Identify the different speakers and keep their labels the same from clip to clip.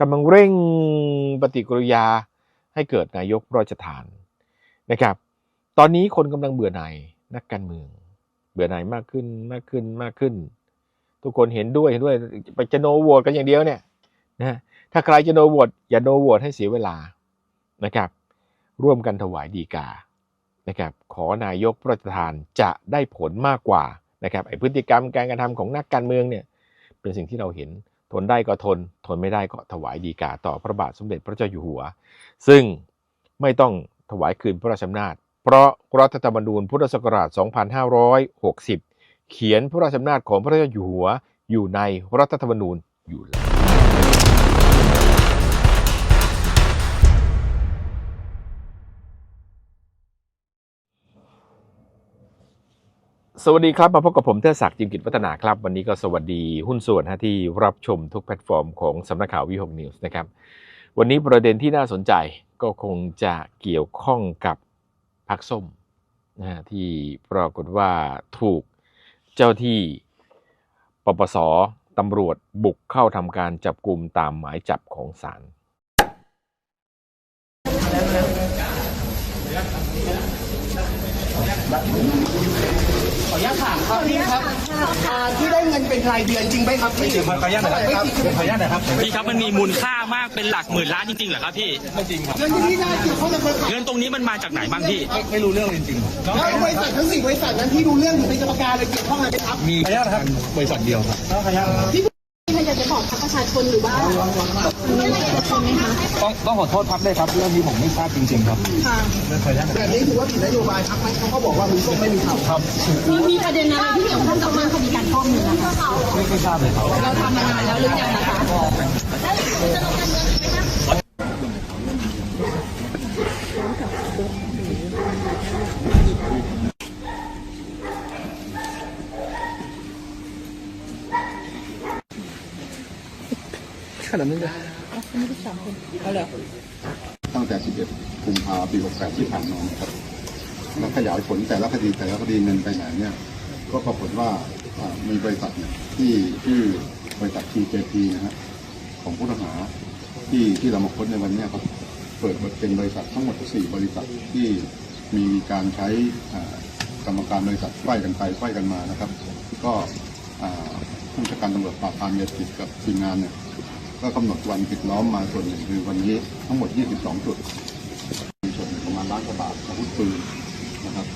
Speaker 1: กำลังเร่งปฏิกิริยาให้เกิดนายกราชทานนะครับ ตอนนี้คนกำลังเบื่อหน่ายนักการเมือง เบื่อหน่ายมากขึ้นมากขึ้นมากขึ้น ทุกคนเห็นด้วยเห็นด้วยไปจะโนโหวตกันอย่างเดียวเนี่ยนะถ้าใครจะโนโหวตอย่าโนโหวตให้เสียเวลานะครับ ร่วมกันถวายดีกานะครับ ขอนายกประธานจะได้ผลมากกว่านะครับไอพฤติกรรมการกระทำของนักการเมืองเนี่ยเป็นสิ่งที่เราเห็น ทนได้ก็ทน ทนไม่ได้ก็ถวายดีกาต่อพระบาทสมเด็จพระเจ้าอยู่หัว ซึ่งไม่ต้องถวายคืนพระราชอำนาจ เพราะรัฐธรรมนูญพุทธศักราช 2560 เขียนพระราชอำนาจของพระเจ้าอยู่หัวอยู่ในรัฐธรรมนูญอยู่แล้ว สวัสดีครับมาพบกับผมเทศศักดิ์จิมกิจวัฒนาครับ วันนี้ก็สวัสดีหุ้นส่วนฮะที่รับชมทุกแพลตฟอร์มของสำนักข่าววิหกนิวส์นะครับ วันนี้ประเด็นที่น่าสนใจก็คงจะเกี่ยวข้องกับพักส้มนะที่ปรากฏว่าถูกเจ้าที่ปปสตำรวจบุกเข้าทำการจับกลุ่มตามหมายจับของศาล
Speaker 2: ขออนุญาตถามครับพี่ครับอ่าที่ได้เงินเป็นรายเดือนจริงไหมครับพี่
Speaker 3: จริงครับขออนุญาตหน่อยนะครับขออนุญาตหน่อยครับ
Speaker 4: พี่ครับมันมีมูลค่ามากเป็นหลักหมื่นล้านจริงๆเหรอครับพี่
Speaker 3: ไม่จริงครับ
Speaker 2: เงินที่พี่ได้เกี่ยวข้องกับเครือข่าย
Speaker 4: เงินตรงนี้มันมาจากไหนบ้างพี่
Speaker 3: ไม่ไม่รู้เรื่องเลยจริงๆ
Speaker 2: แล้วบริษัททั้งสี่บริษัทนั้นที่รู้เรื่องอยู่ในกรรมการเลยเกี่ยวข้องอะไรไหมครับ
Speaker 3: มีขออนุญาตนะครับบริษัทเดียวครับขออนุญาตนะครับ
Speaker 5: พี่อยากจะบอกพรรค ประชาชนหรือว่ามีอะไรจะชมไหมคะ
Speaker 3: ต้องต้องขอโทษพักด้วยครับเรื่องนี้ผมไม่ทราบจริง ๆ ครับ
Speaker 5: ค่ะ
Speaker 3: ขออนุญาตนะ
Speaker 2: แต่นี้ถือว่าผิดนโยบายครับเขาก็บอกว่ามีส้มไม่มีเทา
Speaker 3: ครับ
Speaker 5: มีมีประเด็นอะไรที่เกี่ยวข้องกับเรื่องคดีการฟอกเงินนะคะ
Speaker 3: ไม่ไม่ทราบเลยครับ
Speaker 5: เราทำมานานแล้วหรือยังนะคะ
Speaker 6: ตั้งแต่ 11กุมภาพันธ์ปี 68 ที่ผ่านมานะครับ แล้วขยายผลแต่ละคดีแต่ละคดีเงินไปไหนเนี่ย ก็ปรากฏว่าอ่ามีบริษัทเนี่ยที่ที่บริษัท TJP นะฮะของผู้ต้องหาที่ที่เรามาค้นในวันเนี้ยครับ เปิดเป็นบริษัททั้งหมด 4 บริษัทที่มีการใช้อ่ากรรมการบริษัทไขว้กันไปไขว้กันมานะครับ ก็อ่าผู้บัญชาการตำรวจปราบปรามยาเสพติดกับทีมงานเนี่ย ก็กำหนดวันปิดล้อมมาส่วนหนึ่งคือวันนี้ทั้งหมด 22 จุดมีส่วนประมาณล้านกว่าบาทอาวุธปืนนะครับ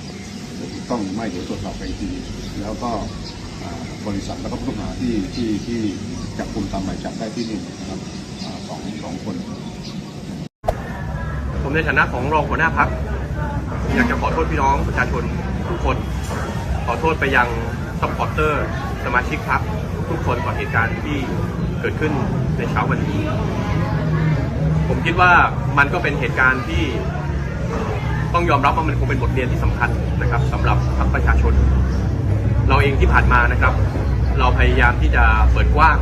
Speaker 6: ต้องไม่เดี๋ยวตรวจสอบไปที แล้วก็บริษัทแล้วก็ผู้ต้องหาที่ที่ที่จับกลุ่มตามหมายจับได้ที่นี่นะครับอ่าสองสองคน
Speaker 7: ผมในฐานะของรองหัวหน้าพักอยากจะขอโทษพี่น้องประชาชนทุกคน ขอโทษไปยังซัพพอร์เตอร์ สมาชิกพักทุกคนต่อเหตุการณ์ที่ เกิดขึ้นในเช้าวันนี้ ผมคิดว่ามันก็เป็นเหตุการณ์ที่ต้องยอมรับว่ามันคงเป็นบทเรียนที่สำคัญนะครับสำหรับพรรคประชาชน เราเองที่ผ่านมานะครับ เราพยายามที่จะเปิดกว้าง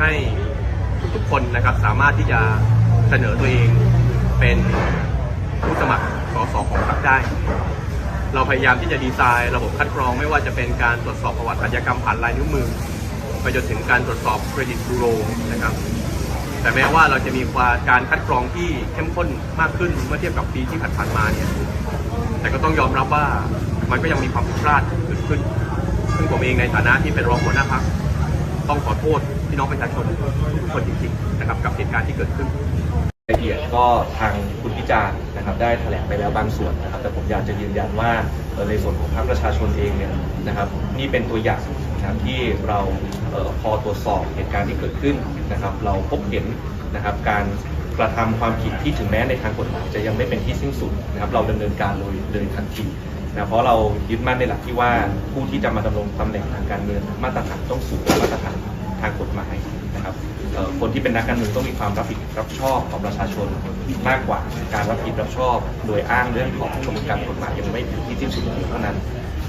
Speaker 7: ให้ทุกๆคนนะครับสามารถที่จะเสนอตัวเองเป็นผู้สมัครสสของพรรคได้ เราพยายามที่จะดีไซน์ระบบคัดกรองไม่ว่าจะเป็นการตรวจสอบประวัติอาชญากรรมผ่านลายนิ้วมือ ไปจนถึงการตรวจสอบเครดิตบูโรนะครับ แต่แม้ว่าเราจะมีความการคัดกรองที่เข้มข้นมากขึ้นเมื่อเทียบกับปีที่ผ่านๆมาเนี่ย แต่ก็ต้องยอมรับว่ามันก็ยังมีความผิดพลาดเกิดขึ้น ซึ่งผมเองในฐานะที่เป็นรองหัวหน้าพักต้องขอโทษพี่น้องประชาชนทุกคนจริงๆนะครับกับเหตุการณ์ที่เกิดขึ้น
Speaker 8: รายละเอียดก็ทางคุณพิจารณ์นะครับได้แถลงไปแล้วบางส่วนนะครับแต่ผมอยากจะยืนยันว่าในส่วนของพรรคประชาชนเองเนี่ยนะครับนี่เป็นตัวอย่าง นะครับที่เราเออพอตรวจสอบเหตุการณ์ที่เกิดขึ้นนะครับ เราพบเห็นนะครับการกระทำความผิดที่ถึงแม้ในทางกฎหมายจะยังไม่เป็นที่สิ้นสุดนะครับเราดำเนินการเลยเลยทันทีนะเพราะเรายึดมั่นในหลักที่ว่าผู้ที่จะมาดำรงตำแหน่งทางการเมืองมาตรฐานต้องสูงกว่ามาตรฐานทางกฎหมายนะครับคนที่เป็นนักการเมืองต้องมีความรับผิดรับชอบของประชาชนมากกว่าการรับผิดรับชอบ โดยอ้างเรื่องของกระบวนการกฎหมายยังไม่ถึงที่สิ้นสุดเท่านั้น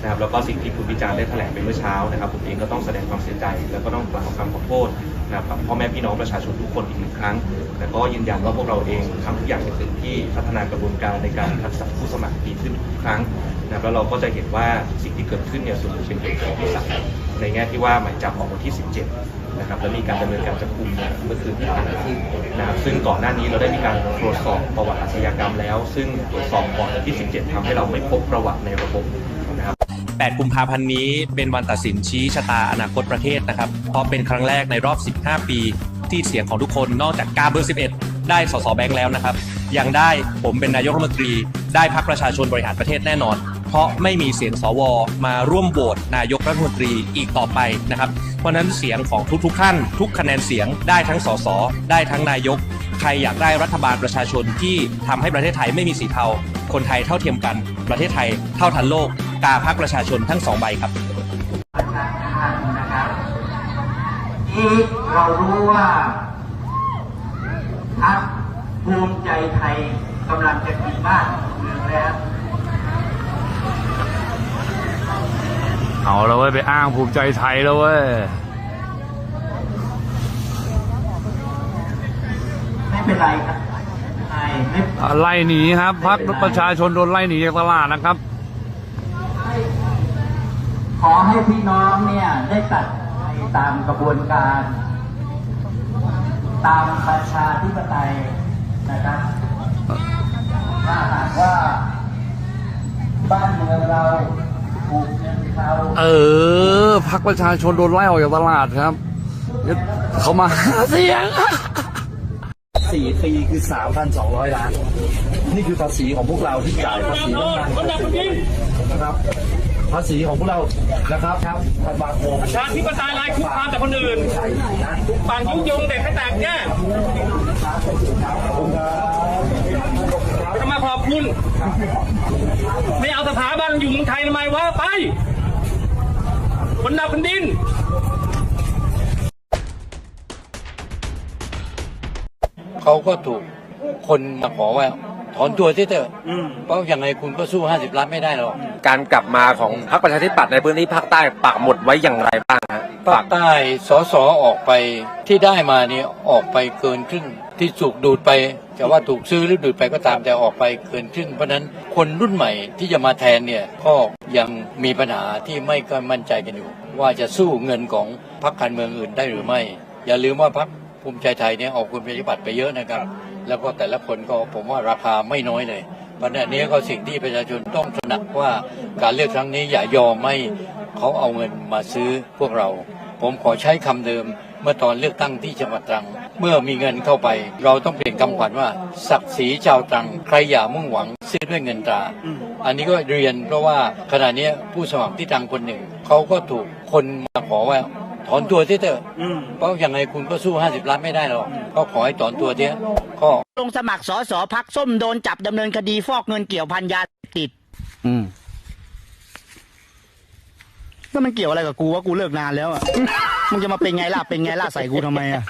Speaker 8: นะครับแล้วก็สิ่งที่คุณพิจารณ์ได้แถลงไปเมื่อเช้านะครับ ผมเองก็ต้องแสดงความเสียใจ แล้วก็ต้องกล่าวคำขอโทษนะครับกับพ่อแม่พี่น้องประชาชนทุกคนอีกหนึ่งครั้ง แต่ก็ยืนยันว่าพวกเราเองทำทุกอย่างอย่งเต็มที่พัฒนากระบวนการในการคัดสรรผู้สมัครดีขึ้นทุกครั้งนะครับแล้วเราก็จะเห็นว่าสิ่งที่เกิดขึ้นเนี่ยส่วนหนึ่งเป็นเหตุผลที่สำคัญในแง่ที่ว่าหมายจับออกวันที่ 17 นะครับ และมีการดำเนินการจับกุมเนี่ยเมื่อคืนที่ผ่านมานะครับซึ่งก่อนหน้านี้เราได้มีการตรวจสอบประวัติอาชญากรรมแล้ว ซึ่งตรวจสอบก่อนวันที่ 17ทำให้เราไม่พบประวัติในระบบนะครับ
Speaker 4: 8 กุมภาพันธ์นี้เป็นวันตัดสินชี้ชะตาอนาคตประเทศนะครับ เพราะเป็นครั้งแรกในรอบ 15 ปี ที่เสียงของทุกคนนอกจากกาเบอร์ 11 ได้สสแบงค์แล้วนะครับ ยังได้ผมเป็นนายกรัฐมนตรี ได้พักประชาชนบริหารประเทศแน่นอน ราะไม่มีเสียงสวมาร่วมโหวตนายกรัฐมนตรีอีกต่อไปนะครับ เพราะนั้นเสียงของทุกๆท่านทุกคะแนนเสียงได้ทั้งสสได้ทั้งนายก ใครอยากได้รัฐบาลประชาชนที่ทำให้ประเทศไทยไม่มีสีเทา คนไทยเท่าเทียมกัน ประเทศไทยเท่าทันโลก กาพักประชาชนทั้งสองใบครับ
Speaker 2: ที่เรารู้ว่าพรรคภูมิใจไทยกำลังจะมีบ้านเมืองแล้ว
Speaker 3: เอาแล้วเว้ย ไปอ้างภูมิใจไทยแล้วเว้ย
Speaker 2: ไม่เป็นไรครับไอ้ไม่
Speaker 3: ไล่หนีครับพักประชาชนโดนไล่หนีจากตลาดนะครับ
Speaker 2: ขอให้พี่น้องเนี่ยได้ตัดไปตามกระบวนการ ตามประชาธิปไตยนะครับถ้าหากว่าบ้านเมืองเราถูก เงินเขา
Speaker 3: เออพักประชาชนโดนไล่ออกจากตลาดครับเดี๋ยวเขามาหาเสียง
Speaker 9: สี่ปีคือ3,200ล้าน นี่คือภาษีของพวกเราที่จ่ายภาษีน้ำมันนะครับภาษีของพวกเรา นะครับครับธันวาคม
Speaker 4: ชาติพิปไตยลายคุกคามแต่คนอื่นปั่นยุยงเด็กให้แตกแยกจะมาขอบ คุณ ไม่เอาสถาบันอยู่เมืองไทยทำไมวะไป คนดับคนดิน
Speaker 10: เขาก็ถูกคนมาขอว่าถอนตัวที่เถอะเพราะอย่างไรคุณก็สู้ 50ล้านไม่ได้หรอก
Speaker 11: การกลับมาของพรรคประชาธิปัตย์ในพื้นที่ภาคใต้ปักหมุดไว้อย่างไรบ้างฮะ
Speaker 10: ภาคใต้สสออกไปที่ได้มาเนี่ยออกไปเกินครึ่งที่ถูกดูดไป จะว่าถูกซื้อหรือดูดไปก็ตามแต่ออกไปเกินครึ่งเพราะนั้นคนรุ่นใหม่ที่จะมาแทนเนี่ยก็ยังมีปัญหาที่ไม่ก็มั่นใจกันอยู่ ว่าจะสู้เงินของพรรคการเมืองอื่นได้หรือไม่ อย่าลืมว่าพรรคภูมิใจไทยเนี่ยออกคุณประชาธิปัตย์ไปเยอะนะครับ แล้วก็แต่ละคนก็ผมว่าราคาไม่น้อยเลยเพราะนั้นอันนี้ก็สิ่งที่ประชาชนต้องตระหนักว่าการเลือกครั้งนี้อย่ายอมให้เขาเอาเงินมาซื้อพวกเรา ผมขอใช้คำเดิม เมื่อตอนเลือกตั้งที่จังหวัดตรัง เมื่อมีเงินเข้าไป เราต้องเปลี่ยนคำขวัญว่าศักดิ์ศรีชาวตรังใครอย่ามุ่งหวังซื้อด้วยเงินตรา อันนี้ก็เรียนเพราะว่าขณะนี้ผู้สมัครที่ตรังคนหนึ่งเขาก็ถูกคนมาขอว่าถอนตัวที่เถอะเพราะอย่างไรคุณก็สู้ 50 ล้านไม่ได้หรอกก็ขอให้ถอนตัวเถอะก็
Speaker 2: ลงสมัครสอสอพักส้มโดนจับดำเนินคดีฟอกเงินเกี่ยวพันยาเสพติด
Speaker 3: อืม
Speaker 2: ก็มันเกี่ยวอะไรกับกูว่ากูเลิกนานแล้วอะ มึงจะมาเป็นไงล่ะ เป็นไงล่ะใส่กูทำไมอะ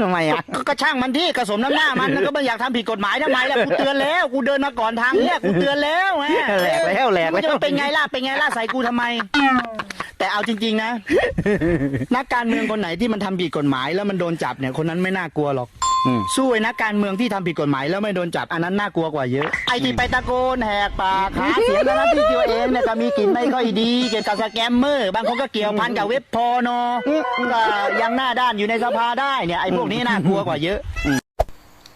Speaker 2: ทำไมอะ ก็ช่างมันที่กระสมน้ำหน้ามันแล้วก็ไม่อยากทำผิดกฎหมายทำไมล่ะ กูเตือนแล้ว กูเดินมาก่อนทางเนี้ยกูเตือนแล้วแหมแหลกแล้วแหลกแล้วมึงจะมาเป็นไงล่ะ เป็นไงล่ะใส่กูทำไม แต่เอาจริง ๆ นะ นักการเมืองคนไหนที่มันทำผิดกฎหมายแล้วมันโดนจับเนี่ย คนนั้นไม่น่ากลัวหรอก สู้ไอ้นักการเมืองที่ทำผิดกฎหมายแล้วไม่โดนจับอันนั้นน่ากลัวกว่าเยอะ ไอ้ที่ไปตะโกนแหกปากหาเสียงแล้วนะที่ตัวเองเนี่ยก็มีกลิ่นไม่ค่อยดีเกี่ยวกับสแกมเมอร์บางคนก็เกี่ยวพันกับเว็บพอนอก็ยังหน้าด้านอยู่ในสภาได้เนี่ยไอ้พวกนี้น่ากลัวกว่าเยอะ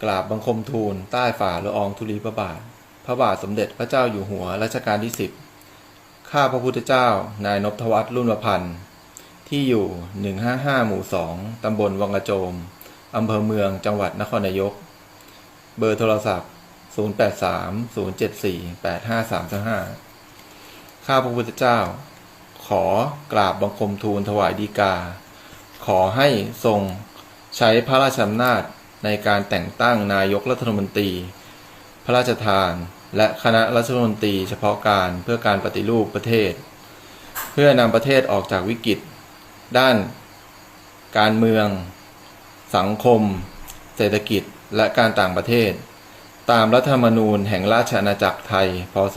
Speaker 12: กราบบังคมทูลใต้ฝ่าละอองธุลีพระบาท พระบาทสมเด็จพระเจ้าอยู่หัวรัชกาลที่สิบข้าพระพุทธเจ้า นายนพทวัฒน์รุ่นวพันธ์ที่อยู่ 155 หมู่ 2 ตำบลวังกระโจม อำเภอเมืองจังหวัดนครนายก เบอร์โทรศัพท์ 083 074 8535 ข้าพระพุทธเจ้า ขอกราบบังคมทูลถวายดีกา ขอให้ทรงใช้พระราชอำนาจในการแต่งตั้งนายกรัฐมนตรี พระราชทาน และคณะรัฐมนตรีเฉพาะการเพื่อการปฏิรูปประเทศ เพื่อนำประเทศออกจากวิกฤต ด้าน การเมือง สังคม เศรษฐกิจ และการต่างประเทศ ตามรัฐธรรมนูญแห่งราชอาณาจักรไทย พศ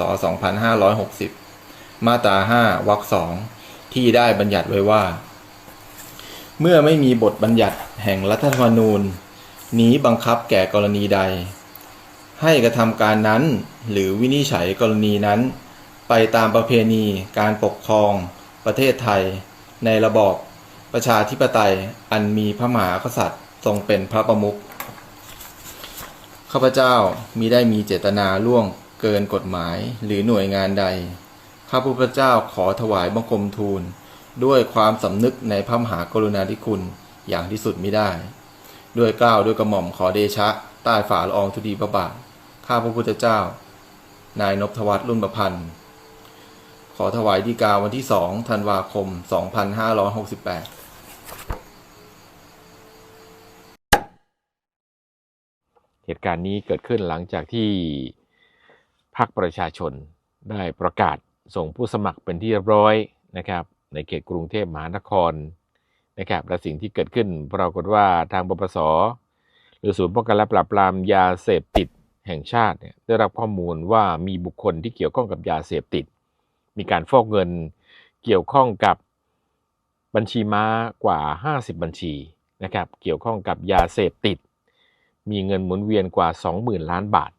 Speaker 12: 2560 มาตรา 5 วรรคสองที่ได้บัญญัติไว้ว่า เมื่อไม่มีบทบัญญัติแห่งรัฐธรรมนูญ นี้บังคับแก่กรณีใด ให้กระทำการนั้นหรือวินิจฉัยกรณีนั้น ไปตามประเพณีการปกครองประเทศไทย ในระบอบ ประชาธิปไตยอันมีพระมหากษัตริย์ทรงเป็นพระประมุขข้าพเจ้ามิได้มีเจตนาล่วงเกินกฎหมายหรือหน่วยงานใด ข้าพระเจ้าขอถวายบังคมทูล ด้วยความสำนึกในพระมหากรุณาธิคุณอย่างที่สุดมิได้ ด้วยเกล้าวด้วยกระหม่อมขอเดชะ ใต้ฝ่าละอองธุลีพระบาท ข้าพระพุทธเจ้า นายนพวัฒน์รุ่นประพันธ์ ขอถวายดีกาวันที่2ธันวาคม 2568
Speaker 1: เหตุการณ์นี้เกิดขึ้นหลังจากที่พรรคประชาชนได้ประกาศส่งผู้สมัครเป็นที่เรียบร้อยนะครับ ในเขตกรุงเทพมหานครนะครับและสิ่งที่เกิดขึ้นปรากฏว่าทางปปสหรือศูนย์ป้องกันและปราบปรามยาเสพติดแห่งชาติเนี่ยได้รับข้อมูลว่ามีบุคคลที่เกี่ยวข้องกับยาเสพติด มีการฟอกเงินเกี่ยวข้องกับบัญชีม้ากว่า 50 บัญชีนะครับเกี่ยวข้องกับยาเสพติด มีเงินหมุนเวียนกว่า 20,000 ล้านบาท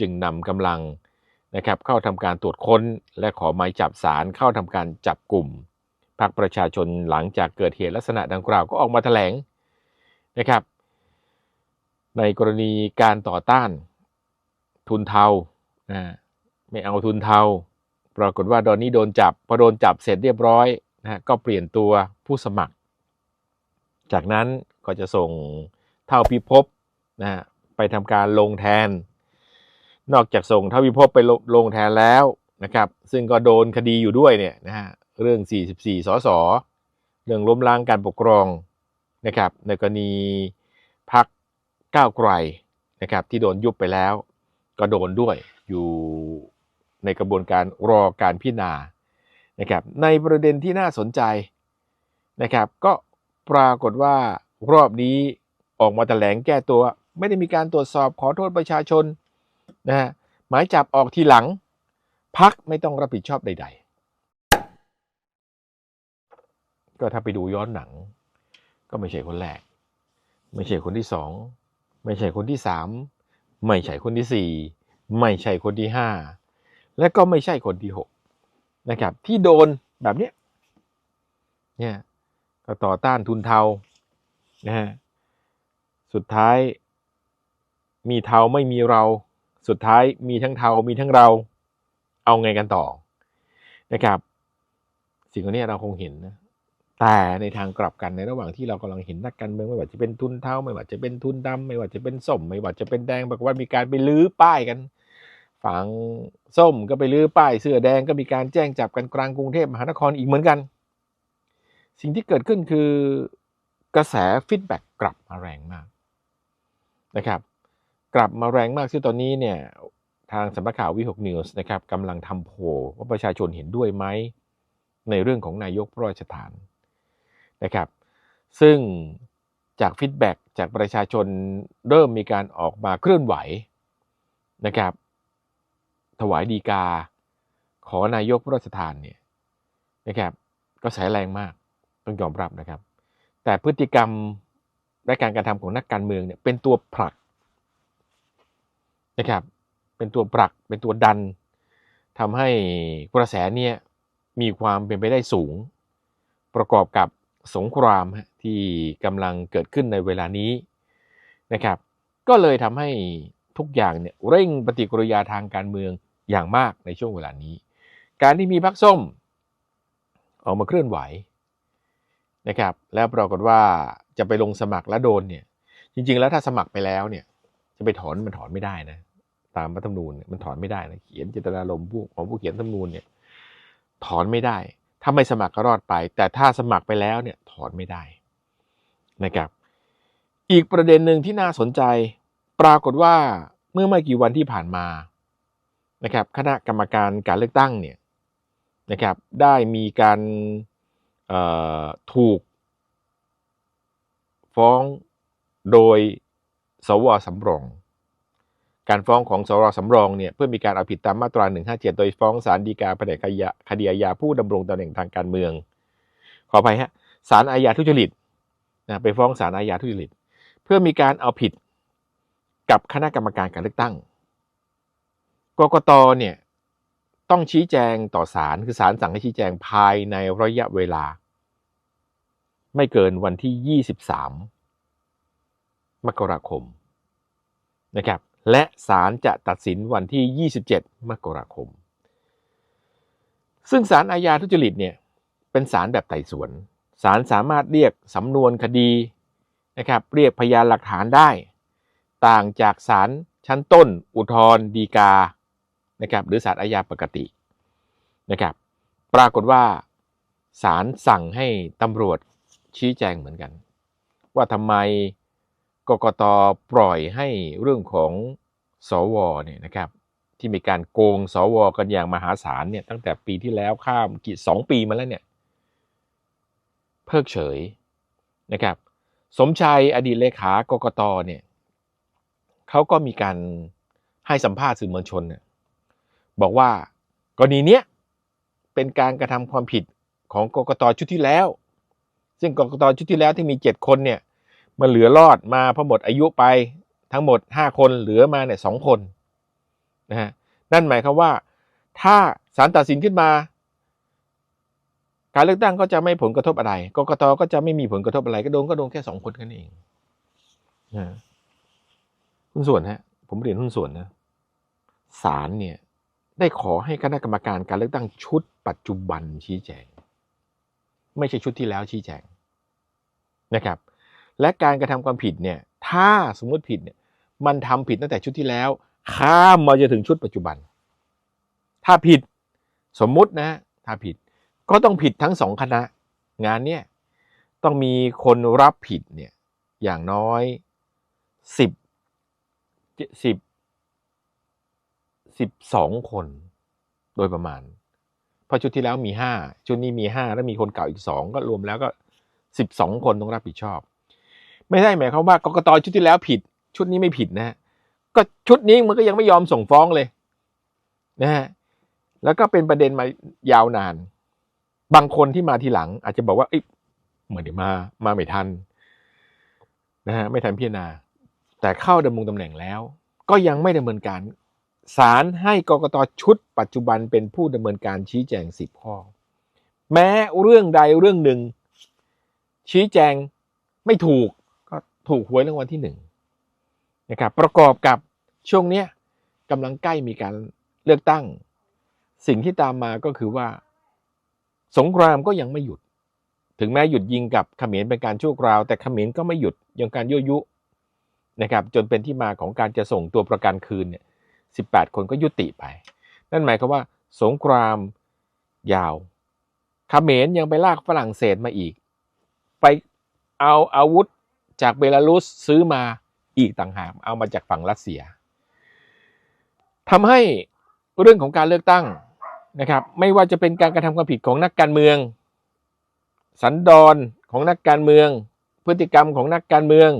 Speaker 1: จึงนำกำลังนะครับเข้าทำการตรวจค้น และขอหมายจับสารเข้าทำการจับกลุ่มพรรคประชาชนหลังจากเกิดเหตุลักษณะดังกล่าวก็ออกมาแถลงนะครับ ในกรณีการต่อต้านทุนเทานะไม่เอาทุนเทาปรากฏว่าตอนนี้โดนจับพอโดนจับเสร็จเรียบร้อยนะก็เปลี่ยนตัวผู้สมัคร จากนั้นก็จะส่งเท่าพิภพ นะฮะไปทำการลงแทน นอกจากส่งเท่าพิภพไปลงลงแทนแล้วนะครับ ซึ่งก็โดนคดีอยู่ด้วยเนี่ยนะฮะเรื่อง 44 สส เรื่องล้มล้างการปกครองนะครับ ในกรณีพักก้าวไกลนะครับที่โดนยุบไปแล้ว ก็โดนด้วยอยู่ในกระบวนการรอการพิจารณานะครับ ในประเด็นที่น่าสนใจนะครับ ก็ปรากฏว่ารอบนี้ออกมาแถลงแก้ตัว ไม่ได้มีการตรวจสอบขอโทษประชาชนนะฮะหมายจับออกทีหลัง พักไม่ต้องรับผิดชอบใด ๆ ก็ถ้าไปดูย้อนหนัง ก็ไม่ใช่คนแรก ไม่ใช่คนที่สองไม่ใช่คนที่สามไม่ใช่คนที่สี่ไม่ใช่คนที่ห้าและก็ไม่ใช่คนที่หกนะครับ ที่โดนแบบเนี้ยเนี่ยก็ต่อต้านทุนเทานะฮะสุดท้าย มีเทาไม่มีเรา สุดท้ายมีทั้งเทามีทั้งเรา เอาไงกันต่อนะครับ สิ่งเหล่านี้เราคงเห็นนะแต่ในทางกลับกันในระหว่างที่เรากำลังเห็นนักการเมืองไม่ว่าจะเป็นทุนเทาไม่ว่าจะเป็นทุนดำไม่ว่าจะเป็นส้ม ไม่ว่าจะเป็นแดงบอกว่ามีการไปลื้อป้ายกันฝั่งส้มก็ไปลื้อป้ายเสื้อแดงก็มีการแจ้งจับกันกลางกรุงเทพมหานครอีกเหมือนกัน สิ่งที่เกิดขึ้นคือกระแสฟีดแบ็กกลับมาแรงมากนะครับ กลับมาแรงมากซึ่งตอนนี้เนี่ยทางสำนักข่าววิหกนิวส์นะครับกำลังทำโพลว่าประชาชนเห็นด้วยไหม ในเรื่องของนายกพระราชทานนะครับ ซึ่งจากฟีดแบ็กจากประชาชนเริ่มมีการออกมาเคลื่อนไหวนะครับ ถวายดีกา ขอนายกพระราชทานเนี่ยนะครับ ก็ใช้แรงมากต้องยอมรับนะครับ แต่พฤติกรรมและการการทำของนักการเมืองเนี่ยเป็นตัวผลัก นะครับ เป็นตัวผลักเป็นตัวดันทำให้กระแสเนี่ยมีความเป็นไปได้สูง ประกอบกับสงครามที่กำลังเกิดขึ้นในเวลานี้นะครับ ก็เลยทำให้ทุกอย่างเนี่ยเร่งปฏิกิริยาทางการเมืองอย่างมากในช่วงเวลานี้ การที่มีพรรคส้มออกมาเคลื่อนไหวนะครับ แล้วปรากฏว่าจะไปลงสมัครแล้วโดนเนี่ย จริง ๆ แล้วถ้าสมัครไปแล้วเนี่ย จะไปถอนมันถอนไม่ได้นะ ตามรัฐธรรมนูญเนี่ยมันถอนไม่ได้นะเขียนเจตนารมณ์ของผู้เขียนรัฐธรรมนูญเนี่ยถอนไม่ได้ ถ้าไม่สมัครก็รอดไป แต่ถ้าสมัครไปแล้วเนี่ยถอนไม่ได้นะครับ อีกประเด็นหนึ่งที่น่าสนใจปรากฏว่าเมื่อไม่กี่วันที่ผ่านมานะครับ คณะกรรมการการเลือกตั้งเนี่ยนะครับ ได้มีการถูก ฟ้องโดยสวสำรอง การฟ้องของสวสำรองเนี่ยเพื่อมีการเอาผิดตามมาตรา 157 โดยฟ้องศาลฎีกาแผนกคดีคดีอาญาผู้ดำรงตำแหน่งทางการเมือง ขออภัยฮะศาลอาญาทุจริตนะไปฟ้องศาลอาญาทุจริต เพื่อมีการเอาผิดกับคณะกรรมการการเลือกตั้ง กกตเนี่ยต้องชี้แจงต่อศาลคือศาลสั่งให้ชี้แจงภายในระยะเวลา ไม่เกินวันที่ 23 มกราคมนะครับ และศาลจะตัดสินวันที่ 27 มกราคม ซึ่งศาลอาญาทุจริตเนี่ยเป็นศาลแบบไต่สวน ศาลสามารถเรียกสำนวนคดีนะครับเรียกพยานหลักฐานได้ ต่างจากศาลชั้นต้น อุทธรณ์ฎีกานะครับหรือศาลอาญาปกตินะครับปรากฏว่าศาลสั่งให้ตำรวจชี้แจงเหมือนกัน ว่าทำไม กกตปล่อยให้เรื่องของสวเนี่ยนะครับที่มีการโกงสวกันอย่างมหาศาลเนี่ยตั้งแต่ปีที่แล้วข้ามกี่สองปีมาแล้วเนี่ยเพิกเฉยนะครับ สมชัยอดีตเลขากกตเนี่ยเขาก็มีการให้สัมภาษณ์สื่อมวลชนเนี่ยบอกว่ากรณีเนี้ยเป็นการกระทำความผิดของกกตชุดที่แล้ว ซึ่งกกตชุดที่แล้วที่มีเจ็ดคนเนี่ย มันเหลือรอดมาพอหมดอายุไปทั้งหมดห้าคนเหลือมาเนี่ยสองคนนะฮะนั่นหมายความว่า ถ้าศาลตัดสินขึ้นมา การเลือกตั้งก็จะไม่ผลกระทบอะไรกกตก็จะไม่มีผลกระทบอะไร ก็โดนก็โดนแค่สองคนกันเองนะหุ้นส่วนฮะ ผมเรียนหุ้นส่วนนะศาลเนี่ย ได้ขอให้คณะกรรมการการเลือกตั้งชุดปัจจุบันชี้แจง ไม่ใช่ชุดที่แล้วชี้แจงนะครับ และการกระทำความผิดเนี่ยถ้าสมมติผิดเนี่ยมันทำผิดตั้งแต่ชุดที่แล้ว ข้ามมาจะถึงชุดปัจจุบัน ถ้าผิดสมมุตินะถ้าผิดก็ต้องผิดทั้งสองคณะ งานเนี่ยต้องมีคนรับผิดเนี่ยอย่างน้อยสิบสิบสิบสองคนโดยประมาณเพราะชุดที่แล้วมีห้าชุดนี้มีห้าแล้วมีคนเก่าอีกสองก็รวมแล้วก็สิบสองคนต้องรับผิดชอบ ไม่ใช่หมายความว่ากกตชุดที่แล้วผิด ชุดนี้ไม่ผิดนะฮะก็ชุดนี้มันก็ยังไม่ยอมส่งฟ้องเลยนะฮะแล้วก็เป็นประเด็นมายาวนาน บางคนที่มาทีหลัง อาจจะบอกว่าเอ้ยเหมือนเดี๋ยวมามาไม่ทันนะฮะไม่ทันพิจารณา แต่เข้าดำรงตำแหน่งแล้ว ก็ยังไม่ดำเนินการศาลให้กกตชุด ปัจจุบันเป็นผู้ดำเนินการชี้แจงสิบข้อ แม้เรื่องใดเรื่องหนึ่ง ชี้แจงไม่ถูก ถูกหวยรางวัลที่หนึ่งนะครับประกอบกับช่วงเนี้ยกำลังใกล้มีการเลือกตั้ง สิ่งที่ตามมาก็คือว่า สงครามก็ยังไม่หยุด ถึงแม้หยุดยิงกับเขมรเป็นการชั่วคราว แต่เขมรก็ไม่หยุดยังการยั่วยุนะครับจนเป็นที่มาของการจะส่งตัวประกันคืนเนี่ย18คนก็ยุติไป นั่นหมายความว่า สงครามยาวเขมรยังไปลากฝรั่งเศสมาอีก ไปเอาอาวุธ จากเบลารุสซื้อมาอีกต่างหากเอามาจากฝั่งรัสเซียทำให้เรื่องของการเลือกตั้งนะครับ ไม่ว่าจะเป็นการกระทำความผิดของนักการเมือง สันดอนของนักการเมือง พฤติกรรมของนักการเมือง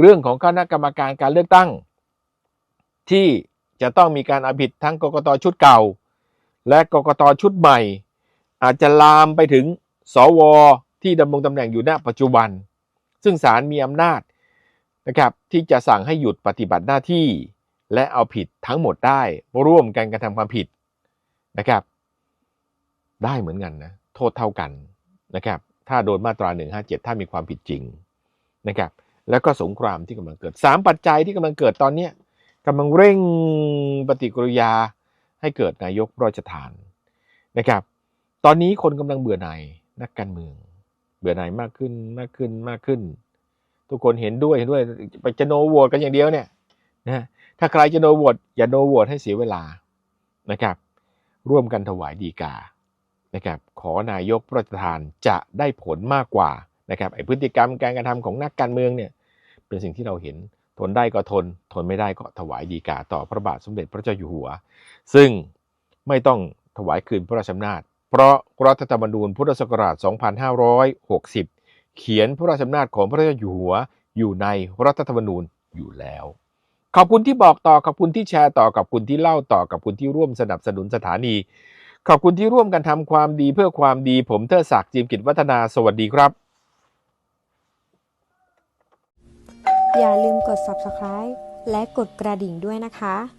Speaker 1: เรื่องของคณะกรรมการการเลือกตั้ง ที่จะต้องมีการเอาผิดทั้งกกตชุดเก่า และกกตชุดใหม่ อาจจะลามไปถึงสวที่ดำรงตำแหน่งอยู่ณปัจจุบัน ซึ่งศาลมีอำนาจนะครับที่จะสั่งให้หยุดปฏิบัติหน้าที่ และเอาผิดทั้งหมดได้ร่วมกันกระทำความผิดนะครับ ได้เหมือนกันนะโทษเท่ากันนะครับ ถ้าโดนมาตรา 157 ถ้ามีความผิดจริงนะครับ แล้วก็สงครามที่กำลังเกิดสามปัจจัยที่กำลังเกิดตอนนี้กำลังเร่งปฏิกิริยาให้เกิดนายกราชทานนะครับ ตอนนี้คนกำลังเบื่อหน่ายนักการเมือง เบื่อหน่ายมากขึ้นมากขึ้นมากขึ้น ทุกคนเห็นด้วยเห็นด้วยไปจะโนโหวตกันอย่างเดียวเนี่ยนะถ้าใครจะโนโหวตอย่าโนโหวตให้เสียเวลานะครับ ร่วมกันถวายดีกานะครับ ขอนายกปราชทานจะได้ผลมากกว่านะครับไอพฤติกรรมการกระทำของนักการเมืองเนี่ยเป็นสิ่งที่เราเห็นทนได้ก็ทน ทนไม่ได้ก็ถวายดีกาต่อพระบาทสมเด็จพระเจ้าอยู่หัว ซึ่งไม่ต้องถวายคืนพระราชอำนาจ เพราะรัฐธรรมนูญพุทธศักราช 2560 เขียนพระราชอำนาจของพระเจ้าอยู่หัวอยู่ในรัฐธรรมนูญอยู่แล้ว ขอบคุณที่บอกต่อขอบคุณที่แชร์ต่อขอบคุณที่เล่าต่อขอบคุณที่ร่วมสนับสนุนสถานี ขอบคุณที่ร่วมกันทำความดีเพื่อความดีผมเทอศักดิ์จิมกิจวัฒนาสวัสดีครับ
Speaker 13: อย่าลืมกด subscribe และกดกระดิ่งด้วยนะคะ